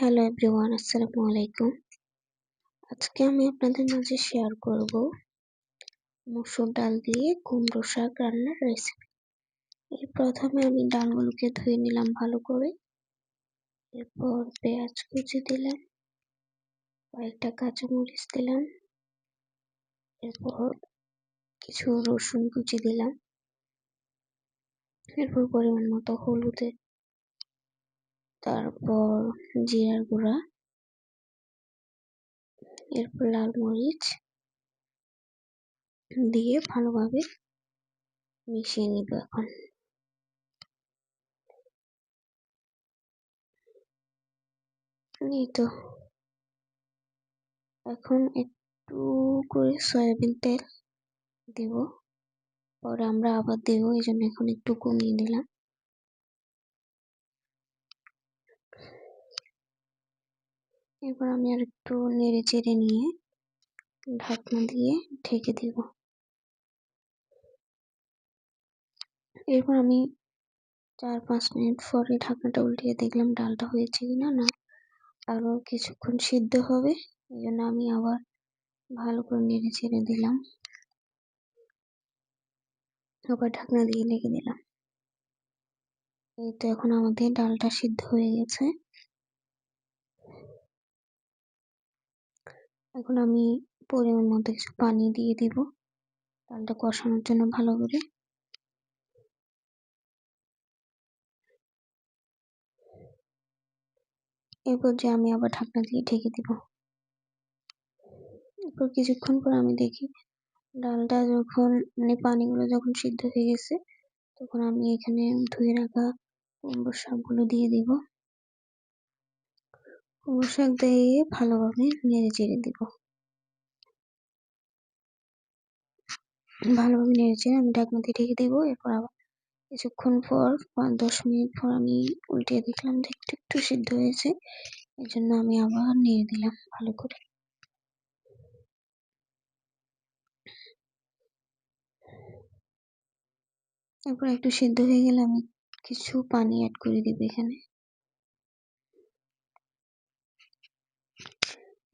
Hello everyone আসসালামু আলাইকুম আজকে আমি আপনাদের মাঝে শেয়ার করব মুসুর ডাল দিয়ে কুমড়ো শাক রান্নার রেসিপি এর প্রথমে আমি ডালগুলোকে ধুয়ে নিলাম ভালো করে। এরপর পেঁয়াজ কুচি দিলাম, কয়েকটা কাঁচামরিচ দিলাম, এরপর কিছু রসুন কুচি দিলাম। এরপর পরিমাণ মতো হলুদের তারপর জিরার গুঁড়া, এরপর লাল মরিচ দিয়ে ভালোভাবে মিশিয়ে নিব এখন। তো এখন একটু করে সয়াবিন তেল দেব। পরে আমরা আবার দেব এই জন্য এখন একটু কমিয়ে দিলাম এবার আমি আর একটু নেড়ে চেড়ে নিয়ে ঢাকনা দিয়ে ঢেকে দিব। এরপর আমি চার পাঁচ মিনিট পরে ঢাকনাটা উল্টিয়ে দেখলাম ডালটা হয়েছে কিনা না। আরও কিছুক্ষণ সিদ্ধ হবে, এই জন্য আমি আবার ভালো করে নেড়ে ছেড়ে দিলাম। আবার ঢাকনা দিয়ে লেগে দিলাম। এই তো এখন আমাদের ডালটা সিদ্ধ হয়ে গেছে। এখন আমি পরিমাণ মতো কিছু পানি দিয়ে দিব। ডালটা কষানোর জন্য ভালো করে। এরপর যে আমি আবার ঢাকনা দিয়ে ঢেকে দিব। এরপর কিছুক্ষণ পর আমি দেখি ডালটা যখন মানে পানিগুলো যখন সিদ্ধ হয়ে গেছে, তখন আমি এখানে ধুয়ে রাখা কুমড়ো শাকগুলো দিয়ে দিব। কুমড়ো শাক দিয়ে ভালোভাবে নেড়ে চেড়ে দিব। ভালোভাবে নেড়ে চেড়ে আমি ঢাকনা দিয়ে ঢেকে দেবো। এরপর আবার কিছুক্ষণ পর, পাঁচ দশ মিনিট পর আমি উল্টে দেখলাম যে একটু একটু সিদ্ধ হয়েছে। এই জন্য আমি আবার নেড়ে দিলাম ভালো করে। তারপর একটু সিদ্ধ হয়ে গেলে আমি কিছু পানি অ্যাড করে দিব এখানে।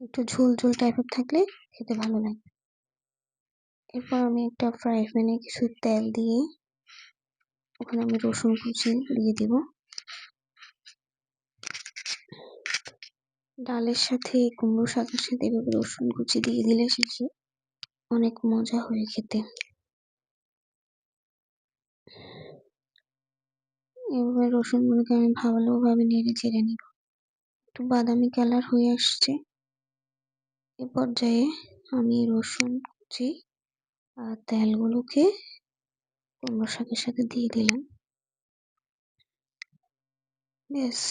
একটু ঝোল ঝোল টাইপের থাকলে খেতে ভালো লাগে। এরপর আমি একটা ফ্রাই প্যানে কিছু তেল দিয়ে ওখানে আমি রসুন কুচি দিয়ে দিব। ডালের সাথে কুমড়ো শাকের সাথে এভাবে রসুন কুচি দিয়ে দিলে শেষে অনেক মজা হয়ে খেতে। এভাবে রসুনগুলোকে আমি ভালোভাবে নেড়ে চেড়ে নিব। একটু বাদামি কালার হয়ে আসছে। এ পর্যায়ে আমি রসুন কুচি আর তেলগুলোকে কুমড়ো শাকের সাথে দিয়ে দিলাম। ব্যাস।